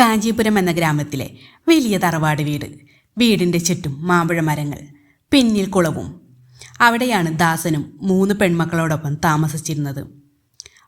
കാഞ്ചീപുരം എന്ന ഗ്രാമത്തിലെ വലിയ തറവാട് വീട്. വീടിന്റെ ചുറ്റും മാമ്പഴ മരങ്ങൾ പിന്നിൽ കുളവും. അവിടെയാണ് ദാസനും മൂന്ന് പെൺമക്കളോടൊപ്പം താമസിച്ചിരുന്നത്.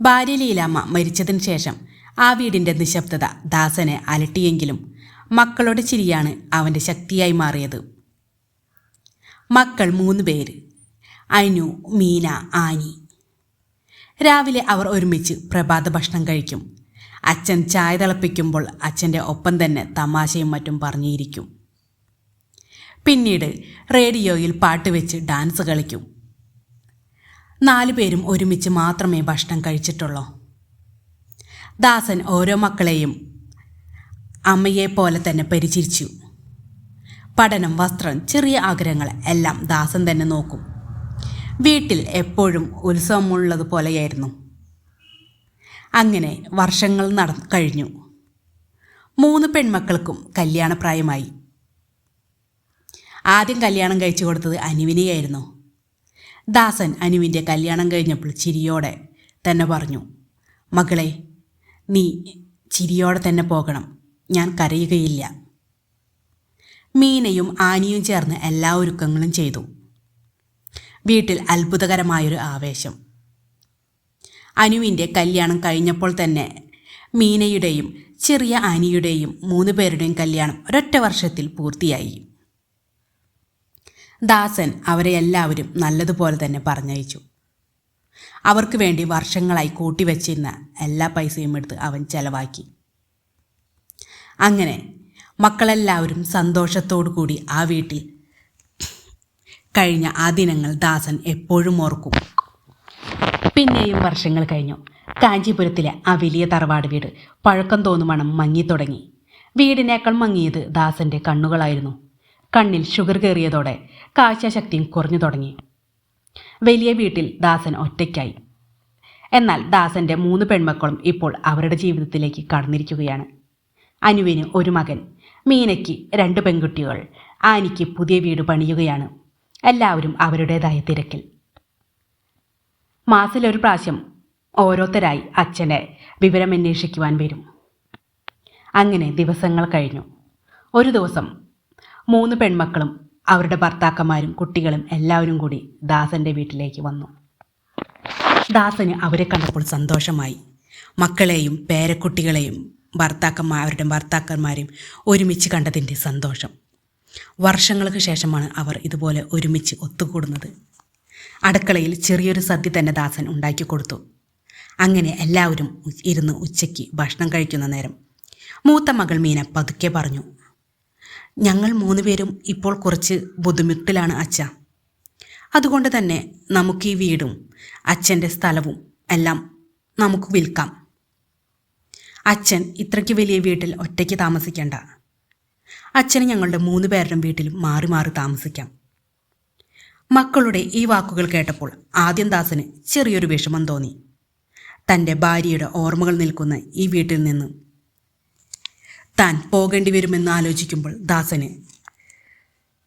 ഭാര്യ ലീലാമ്മ മരിച്ചതിന് ശേഷം ആ വീടിന്റെ നിശബ്ദത ദാസനെ അലട്ടിയെങ്കിലും മക്കളുടെ ചിരിയാണ് അവന്റെ ശക്തിയായി മാറിയത്. മക്കൾ മൂന്ന് പേര് അനു മീന ആനി. രാവിലെ അവർ ഒരുമിച്ച് പ്രഭാത ഭക്ഷണം കഴിക്കും. അച്ഛൻ ചായ തിളപ്പിക്കുമ്പോൾ അച്ഛന്റെ ഒപ്പം തന്നെ തമാശയും മറ്റും പറഞ്ഞിരിക്കും. പിന്നീട് റേഡിയോയിൽ പാട്ട് വെച്ച് ഡാൻസ് കളിക്കും. നാലു പേരും ഒരുമിച്ച് മാത്രമേ ഭക്ഷണം കഴിച്ചിട്ടുള്ളൂ. ദാസൻ ഓരോ മക്കളെയും അമ്മയെ പോലെ തന്നെ പരിചരിച്ചു. പഠനം വസ്ത്രം ചെറിയ ആഗ്രഹങ്ങൾ എല്ലാം ദാസൻ തന്നെ നോക്കും. വീട്ടിൽ എപ്പോഴും ഉത്സവമുള്ളതുപോലെയായിരുന്നു. അങ്ങനെ വർഷങ്ങൾ നട കഴിഞ്ഞു. മൂന്ന് പെൺമക്കൾക്കും കല്യാണപ്രായമായി. ആദ്യം കല്യാണം കഴിച്ചു കൊടുത്തത് അനുവിനെയായിരുന്നു. ദാസൻ അനുവിന്റെ കല്യാണം കഴിഞ്ഞപ്പോൾ ചിരിയോടെ തന്നെ പറഞ്ഞു മകളെ നീ ചിരിയോടെ തന്നെ പോകണം ഞാൻ കരയുകയില്ല. മീനയും ആനിയും ചേർന്ന് എല്ലാ ഒരുക്കങ്ങളും ചെയ്തു. വീട്ടിൽ അത്ഭുതകരമായൊരു ആവേശം. അനുവിന്റെ കല്യാണം കഴിഞ്ഞപ്പോൾ തന്നെ മീനയുടെയും ചെറിയ ആനിയുടെയും മൂന്ന് പേരുടെയും കല്യാണം ഒരൊറ്റ വർഷത്തിൽ പൂർത്തിയായി. ദാസൻ അവരെ എല്ലാവരും നല്ലതുപോലെ തന്നെ പറഞ്ഞയച്ചു. അവർക്ക് വേണ്ടി വർഷങ്ങളായി കൂട്ടിവെച്ചിരുന്ന എല്ലാ പൈസയും എടുത്ത് അവൻ ചെലവാക്കി. അങ്ങനെ മക്കളെല്ലാവരും സന്തോഷത്തോടു കൂടി ആ വീട്ടിൽ കഴിഞ്ഞ ആ ദിനങ്ങൾ ദാസൻ എപ്പോഴും ഓർക്കും. പിന്നെയും വർഷങ്ങൾ കഴിഞ്ഞു. കാഞ്ചീപുരത്തിലെ ആ വലിയ തറവാട് വീട് പഴക്കം തോന്നുമണം മങ്ങിത്തുടങ്ങി വീടിനേക്കാൾ മങ്ങിയത് ദാസന്റെ കണ്ണുകളായിരുന്നു. കണ്ണിൽ ഷുഗർ കയറിയതോടെ കാഴ്ചശക്തിയും കുറഞ്ഞു തുടങ്ങി. വലിയ വീട്ടിൽ ദാസൻ ഒറ്റയ്ക്കായി. എന്നാൽ ദാസന്റെ മൂന്ന് പെൺമക്കളും ഇപ്പോൾ അവരുടെ ജീവിതത്തിലേക്ക് കടന്നിരിക്കുകയാണ്. അനുവിന് ഒരു മകൻ മീനയ്ക്ക് രണ്ട് പെൺകുട്ടികൾ ആനിക്ക് പുതിയ വീട് പണിയുകയാണ്. എല്ലാവരും അവരുടേതായ തിരക്കിൽ. മാസത്തിലൊരു പ്രാവശ്യം ഓരോരുത്തരായി അച്ഛനെ വിവരമന്വേഷിക്കുവാൻ വരും. അങ്ങനെ ദിവസങ്ങൾ കഴിഞ്ഞു. ഒരു ദിവസം മൂന്ന് പെൺമക്കളും അവരുടെ ഭർത്താക്കന്മാരും കുട്ടികളും എല്ലാവരും കൂടി ദാസന്റെ വീട്ടിലേക്ക് വന്നു. ദാസന് അവരെ കണ്ടപ്പോൾ സന്തോഷമായി. മക്കളെയും പേരക്കുട്ടികളെയും ഭർത്താക്കന്മാർ അവരുടെ ഭർത്താക്കന്മാരെയും ഒരുമിച്ച് കണ്ടതിന്റെ സന്തോഷം. വർഷങ്ങൾക്ക് ശേഷമാണ് അവർ ഇതുപോലെ ഒരുമിച്ച് ഒത്തുകൂടുന്നത്. അടുക്കളയിൽ ചെറിയൊരു സദ്യ തന്നെ ദാസൻ ഉണ്ടാക്കി കൊടുത്തു. അങ്ങനെ എല്ലാവരും ഇരുന്ന് ഉച്ചയ്ക്ക് ഭക്ഷണം കഴിക്കുന്ന നേരം മൂത്ത മകൾ മീന പതുക്കെ പറഞ്ഞു ഞങ്ങൾ മൂന്ന് പേരും ഇപ്പോൾ കുറച്ച് ബുദ്ധിമുട്ടിലാണ് അച്ഛ. അതുകൊണ്ട് തന്നെ നമുക്ക് ഈ വീടും അച്ഛന്റെ സ്ഥലവും എല്ലാം നമുക്ക് വിൽക്കാം. അച്ഛൻ ഇത്രയ്ക്ക് വലിയ വീട്ടിൽ ഒറ്റയ്ക്ക് താമസിക്കേണ്ട. അച്ഛന് ഞങ്ങളുടെ മൂന്ന് പേരുടെ വീട്ടിൽ മാറി മാറി താമസിക്കാം. മക്കളുടെ ഈ വാക്കുകൾ കേട്ടപ്പോൾ ആദ്യം ദാസന് ചെറിയൊരു വിഷമം തോന്നി. തന്റെ ഭാര്യയുടെ ഓർമ്മകൾ നിൽക്കുന്ന ഈ വീട്ടിൽ നിന്ന് താൻ പോകേണ്ടി വരുമെന്ന് ആലോചിക്കുമ്പോൾ ദാസന്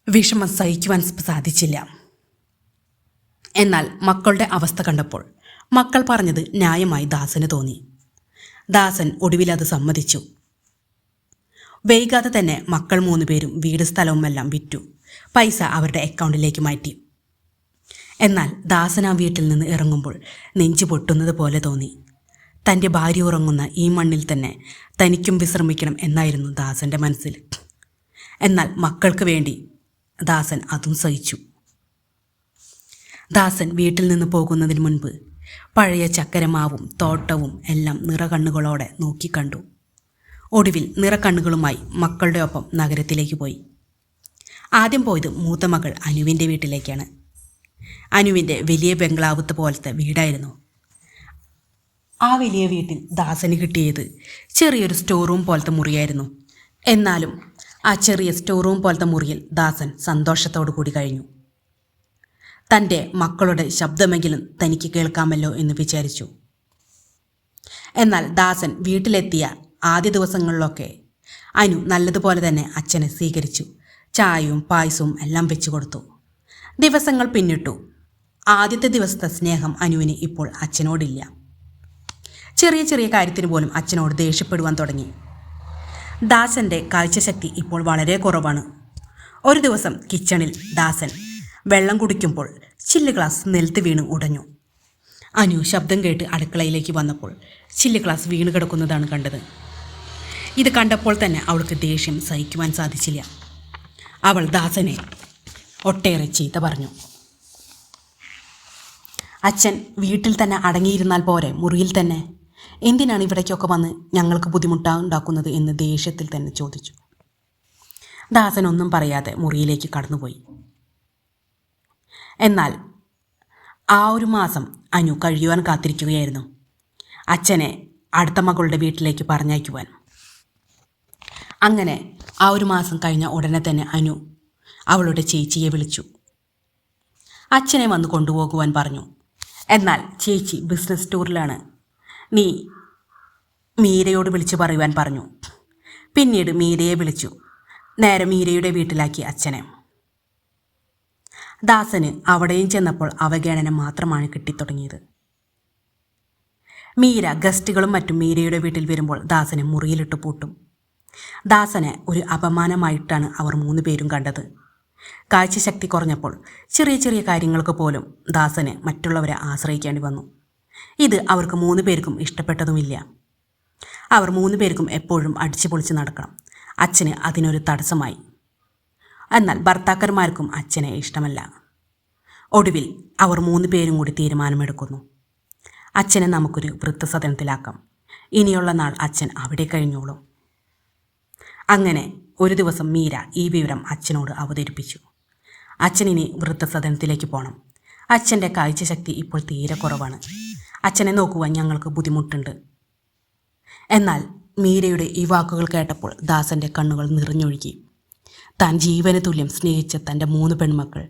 വിഷമം സഹിക്കുവാൻ സാധിച്ചില്ല. എന്നാൽ മക്കളുടെ അവസ്ഥ കണ്ടപ്പോൾ മക്കൾ പറഞ്ഞത് ന്യായമായി ദാസന് തോന്നി. ദാസൻ ഒടുവിൽ അത് സമ്മതിച്ചു. വൈകാതെ തന്നെ മക്കൾ മൂന്നുപേരും വീട് സ്ഥലവുമെല്ലാം വിറ്റു. പൈസ അവരുടെ അക്കൗണ്ടിലേക്ക് മാറ്റി. എന്നാൽ ദാസൻ ആ വീട്ടിൽ നിന്ന് ഇറങ്ങുമ്പോൾ നെഞ്ചു പൊട്ടുന്നത് പോലെ തോന്നി. തന്റെ ഭാര്യ ഉറങ്ങുന്ന ഈ മണ്ണിൽ തന്നെ തനിക്കും വിശ്രമിക്കണം എന്നായിരുന്നു ദാസന്റെ മനസ്സിൽ. എന്നാൽ മക്കൾക്ക് വേണ്ടി ദാസൻ അതും സഹിച്ചു. ദാസൻ വീട്ടിൽ നിന്ന് പോകുന്നതിന് മുൻപ് പഴയ ചക്കരമാവും തോട്ടവും എല്ലാം നിറകണ്ണുകളോടെ നോക്കിക്കണ്ടു ഒടുവിൽ നിറക്കണ്ണുകളുമായി മക്കളുടെ ഒപ്പം നഗരത്തിലേക്ക് പോയി. ആദ്യം പോയത് മൂത്ത മകൾ അനുവിന്റെ വീട്ടിലേക്കാണ്. അനുവിന്റെ വലിയ ബംഗ്ലാവത്ത് പോലത്തെ വീടായിരുന്നു. ആ വലിയ വീട്ടിൽ ദാസന് കിട്ടിയത് ചെറിയൊരു സ്റ്റോർ റൂം പോലത്തെ മുറിയായിരുന്നു. എന്നാലും ആ ചെറിയ സ്റ്റോർ റൂം പോലത്തെ മുറിയിൽ ദാസൻ സന്തോഷത്തോടു കൂടി കഴിഞ്ഞു. തന്റെ മക്കളുടെ ശബ്ദമെങ്കിലും തനിക്ക് കേൾക്കാമല്ലോ എന്ന് വിചാരിച്ചു. എന്നാൽ ദാസൻ വീട്ടിലെത്തിയ ആദ്യ ദിവസങ്ങളിലൊക്കെ അനു നല്ലതുപോലെ തന്നെ അച്ഛനെ സ്വീകരിച്ചു. ചായയും പായസവും എല്ലാം വെച്ചു കൊടുത്തു ദിവസങ്ങൾ പിന്നിട്ടു. ആദ്യത്തെ ദിവസത്തെ സ്നേഹം അനുവിന് ഇപ്പോൾ അച്ഛനോടില്ല. ചെറിയ ചെറിയ കാര്യത്തിന് പോലും അച്ഛനോട് ദേഷ്യപ്പെടുവാൻ തുടങ്ങി. ദാസന്റെ കാഴ്ചശക്തി ഇപ്പോൾ വളരെ കുറവാണ്. ഒരു ദിവസം കിച്ചണിൽ ദാസൻ വെള്ളം കുടിക്കുമ്പോൾ ചില്ല് ഗ്ലാസ് നിലത്ത് വീണ് ഉടഞ്ഞു. അനു ശബ്ദം കേട്ട് അടുക്കളയിലേക്ക് വന്നപ്പോൾ ചില്ല് ഗ്ലാസ് വീണ് കിടക്കുന്നതാണ് കണ്ടത്. ഇത് കണ്ടപ്പോൾ തന്നെ അവൾക്ക് ദേഷ്യം സഹിക്കുവാൻ സാധിച്ചില്ല. അവൾ ദാസനെ ഒട്ടേറെ ചീത്ത പറഞ്ഞു. അച്ഛൻ വീട്ടിൽ തന്നെ അടങ്ങിയിരുന്നാൽ പോരെ മുറിയിൽ തന്നെ. എന്തിനാണ് ഇവിടേക്കൊക്കെ വന്ന് ഞങ്ങൾക്ക് ബുദ്ധിമുട്ടാ ഉണ്ടാക്കുന്നത് എന്ന് ദേഷ്യത്തിൽ തന്നെ ചോദിച്ചു. ദാസൻ ഒന്നും പറയാതെ മുറിയിലേക്ക് കടന്നുപോയി. എന്നാൽ ആ ഒരു മാസം അനു കഴിയുവാൻ കാത്തിരിക്കുകയായിരുന്നു. അച്ഛനെ അടുത്ത മകളുടെ വീട്ടിലേക്ക് പറഞ്ഞയക്കുവാൻ. അങ്ങനെ ആ ഒരു മാസം കഴിഞ്ഞ ഉടനെ തന്നെ അനു അവളുടെ ചേച്ചിയെ വിളിച്ചു. അച്ഛനെ വന്ന് കൊണ്ടുപോകുവാൻ പറഞ്ഞു. എന്നാൽ ചേച്ചി ബിസിനസ് ടൂറിലാണ് നീ മീരയോട് വിളിച്ചു പറയുവാൻ പറഞ്ഞു. പിന്നീട് മീരയെ വിളിച്ചു. നേരെ മീരയുടെ വീട്ടിലാക്കി അച്ഛനെ. ദാസന് അവിടെയും ചെന്നപ്പോൾ അവഗണന മാത്രമാണ് കിട്ടിത്തുടങ്ങിയത്. മീര ഗസ്റ്റുകളും മറ്റും മീരയുടെ വീട്ടിൽ വരുമ്പോൾ ദാസനെ മുറിയിലിട്ട് പൂട്ടും. ദാസനെ ഒരു അപമാനമായിട്ടാണ് അവർ മൂന്ന് പേരും കണ്ടത്. കാഴ്ചശക്തി കുറഞ്ഞപ്പോൾ ചെറിയ ചെറിയ കാര്യങ്ങൾക്ക് പോലും ദാസന് മറ്റുള്ളവരെ ആശ്രയിക്കേണ്ടി വന്നു. ഇത് അവർക്ക് മൂന്ന് പേർക്കും ഇഷ്ടപ്പെട്ടതുമില്ല. അവർ മൂന്ന് പേർക്കും എപ്പോഴും അടിച്ചു പൊളിച്ച് നടക്കണം. അച്ഛന് അതിനൊരു തടസ്സമായി. എന്നാൽ ഭർത്താക്കന്മാർക്കും അച്ഛനെ ഇഷ്ടമല്ല. ഒടുവിൽ അവർ മൂന്ന് പേരും കൂടി തീരുമാനമെടുക്കുന്നു. അച്ഛനെ നമുക്കൊരു വൃദ്ധസദനത്തിലാക്കാം. ഇനിയുള്ള നാൾ അച്ഛൻ അവിടെ കഴിഞ്ഞോളും. അങ്ങനെ ഒരു ദിവസം മീര ഈ വിവരം അച്ഛനോട് അവതരിപ്പിച്ചു. അച്ഛനിനി വൃദ്ധസദനത്തിലേക്ക് പോകണം അച്ഛന്റെ കാഴ്ചശക്തി ഇപ്പോൾ തീരെ കുറവാണ്. അച്ഛനെ നോക്കുവാൻ ഞങ്ങൾക്ക് ബുദ്ധിമുട്ടുണ്ട്. എന്നാൽ മീരയുടെ ഈ വാക്കുകൾ കേട്ടപ്പോൾ ദാസന്റെ കണ്ണുകൾ നിറഞ്ഞൊഴുകി. താൻ ജീവന തുല്യം സ്നേഹിച്ച തന്റെ മൂന്ന് പെൺമക്കൾ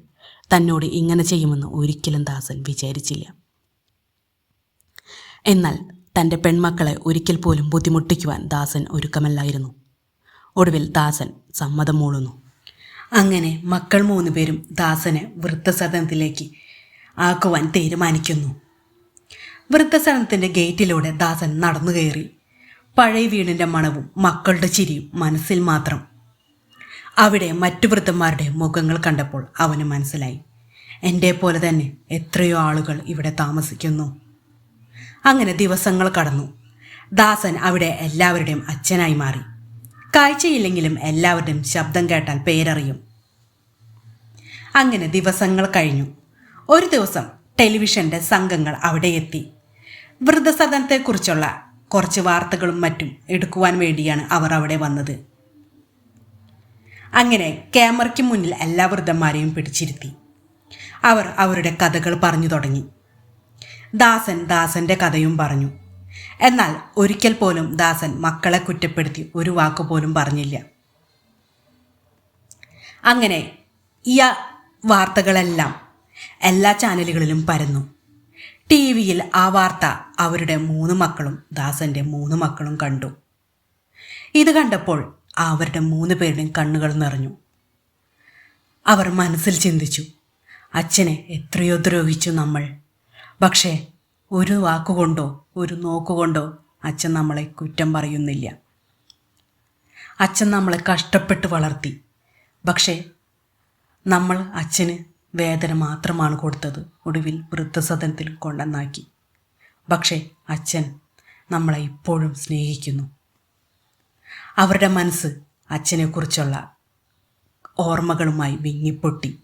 തന്നോട് ഇങ്ങനെ ചെയ്യുമെന്ന് ഒരിക്കലും ദാസൻ വിചാരിച്ചില്ല. എന്നാൽ തന്റെ പെൺമക്കളെ ഒരിക്കൽ പോലും ബുദ്ധിമുട്ടിക്കുവാൻ ദാസൻ ഒരുക്കമല്ലായിരുന്നു. ഒടുവിൽ ദാസൻ സമ്മതം മൂളുന്നു. അങ്ങനെ മക്കൾ മൂന്ന് പേരും ദാസനെ വൃദ്ധസദനത്തിലേക്ക് ആക്കുവാൻ തീരുമാനിക്കുന്നു. വൃദ്ധസദനത്തിന്റെ ഗേറ്റിലൂടെ ദാസൻ നടന്നു കയറി. പഴയ വീടിന്റെ മണവും മക്കളുടെ ചിരിയും മനസ്സിൽ മാത്രം. അവിടെ മറ്റു വൃദ്ധന്മാരുടെ മുഖങ്ങൾ കണ്ടപ്പോൾ അവന് മനസ്സിലായി. എന്റെ പോലെ തന്നെ എത്രയോ ആളുകൾ ഇവിടെ താമസിക്കുന്നു. അങ്ങനെ ദിവസങ്ങൾ കടന്നു. ദാസൻ അവിടെ എല്ലാവരുടെയും അച്ഛനായി മാറി. കാഴ്ചയില്ലെങ്കിലും എല്ലാവരുടെയും ശബ്ദം കേട്ടാൽ പേരറിയും. അങ്ങനെ ദിവസങ്ങൾ കഴിഞ്ഞു. ഒരു ദിവസം ടെലിവിഷന്റെ സംഘങ്ങൾ അവിടെ എത്തി. വൃദ്ധസദനത്തെക്കുറിച്ചുള്ള കുറച്ച് വാർത്തകളും മറ്റും എടുക്കുവാൻ വേണ്ടിയാണ് അവർ അവിടെ വന്നത്. അങ്ങനെ ക്യാമറയ്ക്ക് മുന്നിൽ എല്ലാ വൃദ്ധന്മാരെയും പിടിച്ചിരുത്തി. അവർ അവരുടെ കഥകൾ പറഞ്ഞു തുടങ്ങി. ദാസൻ ദാസന്റെ കഥയും പറഞ്ഞു. എന്നാൽ ഒരിക്കൽ പോലും ദാസൻ മക്കളെ കുറ്റപ്പെടുത്തി ഒരു വാക്ക് പോലും പറഞ്ഞില്ല. അങ്ങനെ ഈ വാർത്തകളെല്ലാം എല്ലാ ചാനലുകളിലും പരന്നു. ടി വിയിൽ ആ വാർത്ത അവരുടെ മൂന്ന് മക്കളും ദാസന്റെ മൂന്ന് മക്കളും കണ്ടു. ഇത് കണ്ടപ്പോൾ അവരുടെ മൂന്ന് പേരുടെയും കണ്ണുകൾ നിറഞ്ഞു. അവർ മനസ്സിൽ ചിന്തിച്ചു അച്ഛനെ എത്രയോ ദ്രോഹിച്ചു നമ്മൾ. പക്ഷേ ഒരു വാക്കുകൊണ്ടോ ഒരു നോക്കുകൊണ്ടോ അച്ഛൻ നമ്മളെ കുറ്റം പറയുന്നില്ല. അച്ഛൻ നമ്മളെ കഷ്ടപ്പെട്ട് വളർത്തി. പക്ഷേ നമ്മൾ അച്ഛന് വേദന മാത്രമാണ് കൊടുത്തത്. ഒടുവിൽ വൃദ്ധസദനത്തിൽ കൊണ്ടെന്നാക്കി. പക്ഷേ അച്ഛൻ നമ്മളെ ഇപ്പോഴും സ്നേഹിക്കുന്നു. അവരുടെ മനസ്സ് അച്ഛനെക്കുറിച്ചുള്ള ഓർമ്മകളുമായി വിങ്ങിപ്പൊട്ടി.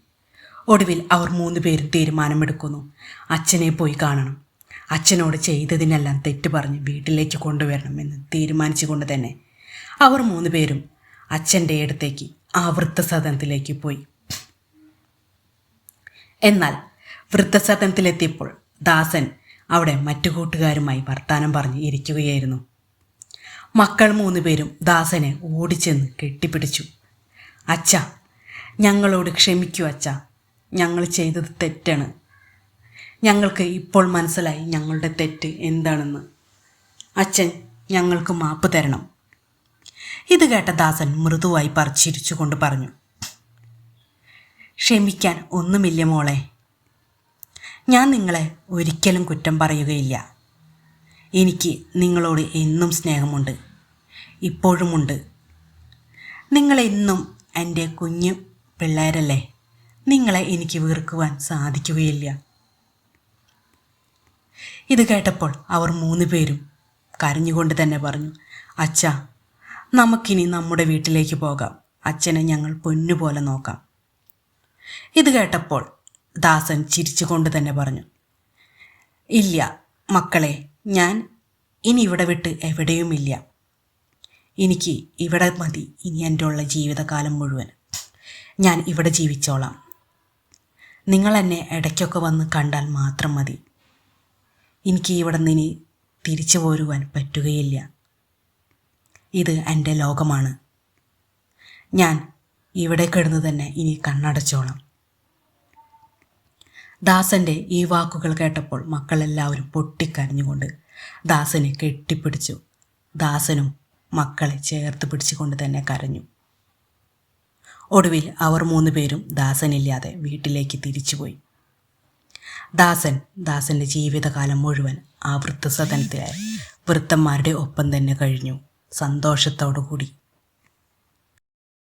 ഒടുവിൽ അവർ മൂന്ന് പേരും തീരുമാനമെടുക്കുന്നു. അച്ഛനെ പോയി കാണണം. അച്ഛനോട് ചെയ്തതിനെല്ലാം തെറ്റ് പറഞ്ഞ് വീട്ടിലേക്ക് കൊണ്ടുവരണമെന്ന് തീരുമാനിച്ചുകൊണ്ട് തന്നെ അവർ മൂന്ന് പേരും അച്ഛന്റെ അടുത്തേക്ക് ആ വൃദ്ധസദനത്തിലേക്ക് പോയി. എന്നാൽ വൃദ്ധസദനത്തിലെത്തിയപ്പോൾ ദാസൻ അവിടെ മറ്റു കൂട്ടുകാരുമായി വർത്താനം പറഞ്ഞ് ഇരിക്കുകയായിരുന്നു. മക്കൾ മൂന്ന് പേരും ദാസനെ ഓടിച്ചെന്ന് കെട്ടിപ്പിടിച്ചു. അച്ഛ ഞങ്ങളോട് ക്ഷമിക്കൂ അച്ഛ ഞങ്ങൾ ചെയ്തത് തെറ്റാണ്. ഞങ്ങൾക്ക് ഇപ്പോൾ മനസ്സിലായി ഞങ്ങളുടെ തെറ്റ് എന്താണെന്ന്. അച്ഛൻ ഞങ്ങൾക്ക് മാപ്പ് തരണം. ഇത് കേട്ട ദാസൻ മൃദുവായി പറിച്ചിരിച്ചുകൊണ്ട് പറഞ്ഞു. ക്ഷമിക്കാൻ ഒന്നുമില്ല മോളെ. ഞാൻ നിങ്ങളെ ഒരിക്കലും കുറ്റം പറയുകയില്ല. എനിക്ക് നിങ്ങളോട് എന്നും സ്നേഹമുണ്ട്. ഇപ്പോഴുമുണ്ട്. നിങ്ങളെന്നും എന്റെ കുഞ്ഞു പിള്ളേരല്ലേ. നിങ്ങളെ എനിക്ക് വീർക്കുവാൻ സാധിക്കുകയില്ല. ഇത് കേട്ടപ്പോൾ അവർ മൂന്ന് പേരും കരഞ്ഞുകൊണ്ട് തന്നെ പറഞ്ഞു അച്ഛ നമുക്കിനി നമ്മുടെ വീട്ടിലേക്ക് പോകാം. അച്ഛനെ ഞങ്ങൾ പൊന്നുപോലെ നോക്കാം. ഇത് കേട്ടപ്പോൾ ദാസൻ ചിരിച്ചുകൊണ്ട് തന്നെ പറഞ്ഞു ഇല്ല മക്കളെ ഞാൻ ഇനി ഇവിടെ വിട്ട് എവിടെയുമില്ല. എനിക്ക് ഇവിടെ മതി ഇനി എന്റെ ഉള്ള ജീവിതകാലം മുഴുവൻ. ഞാൻ ഇവിടെ ജീവിച്ചോളാം. നിങ്ങൾ എന്നെ ഇടയ്ക്കൊക്കെ വന്ന് കണ്ടാൽ മാത്രം മതി. എനിക്ക് ഇവിടെ നിന്ന് ഇനി തിരിച്ചു പോരുവാൻ പറ്റുകയില്ല. ഇത് എന്റെ ലോകമാണ്. ഞാൻ ഇവിടെ കിടന്ന് തന്നെ ഇനി കണ്ണടച്ചോളാം ദാസന്റെ ഈ വാക്കുകൾ കേട്ടപ്പോൾ മക്കളെല്ലാവരും പൊട്ടിക്കരഞ്ഞുകൊണ്ട് ദാസനെ കെട്ടിപ്പിടിച്ചു. ദാസനും മക്കളെ ചേർത്ത് പിടിച്ചുകൊണ്ട് തന്നെ കരഞ്ഞു. ഒടുവിൽ അവർ മൂന്ന് പേരും ദാസനില്ലാതെ വീട്ടിലേക്ക് തിരിച്ചുപോയി. ദാസൻ. ദാസന്റെ ജീവിതകാലം മുഴുവൻ ആ വൃദ്ധസദനത്തിലായി. വൃദ്ധന്മാരുടെ ഒപ്പം തന്നെ കഴിഞ്ഞു. സന്തോഷത്തോടു കൂടി